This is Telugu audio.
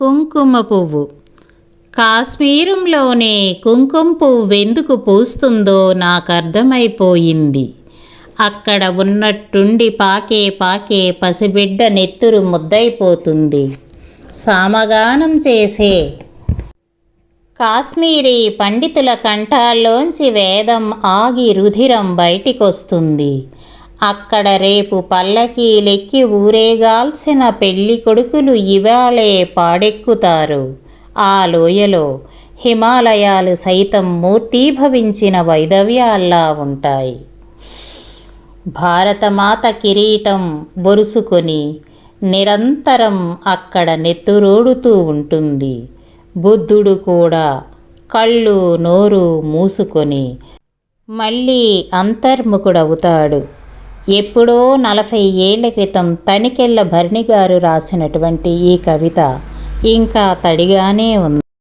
కుంకుమ పువ్వు. కాశ్మీరంలోనే కుంకుమ పువ్వు ఎందుకు పూస్తుందో నాకు అర్థమైపోయింది అక్కడ ఉన్నట్టుండి పాకే పాకే పసిబిడ్డ నెత్తురు ముద్దైపోతుంది సామగానం చేసే. కాశ్మీరీ పండితుల కంఠాల్లోంచి వేదం ఆగి రుధిరం బయటికొస్తుంది. అక్కడ రేపు పల్లకీలెక్కి ఊరేగాల్సిన పెళ్ళి కొడుకులు ఇవాళే పాడెక్కుతారు. ఆ లోయలో హిమాలయాలు సైతం మూర్తీభవించిన వైదవ్యాల్లా ఉంటాయి. భారతమాత కిరీటం బొరుసుకొని నిరంతరం అక్కడ నెత్తురోడుతూ ఉంటుంది. బుద్ధుడు కూడా కళ్ళు నోరు మూసుకొని మళ్ళీ అంతర్ముఖుడవుతాడు. ఎప్పుడో నలభై ఏళ్ళ క్రితం తనికెళ్ళ భరణి గారు రాసినటువంటి ఈ కవిత ఇంకా తడిగానే ఉంది.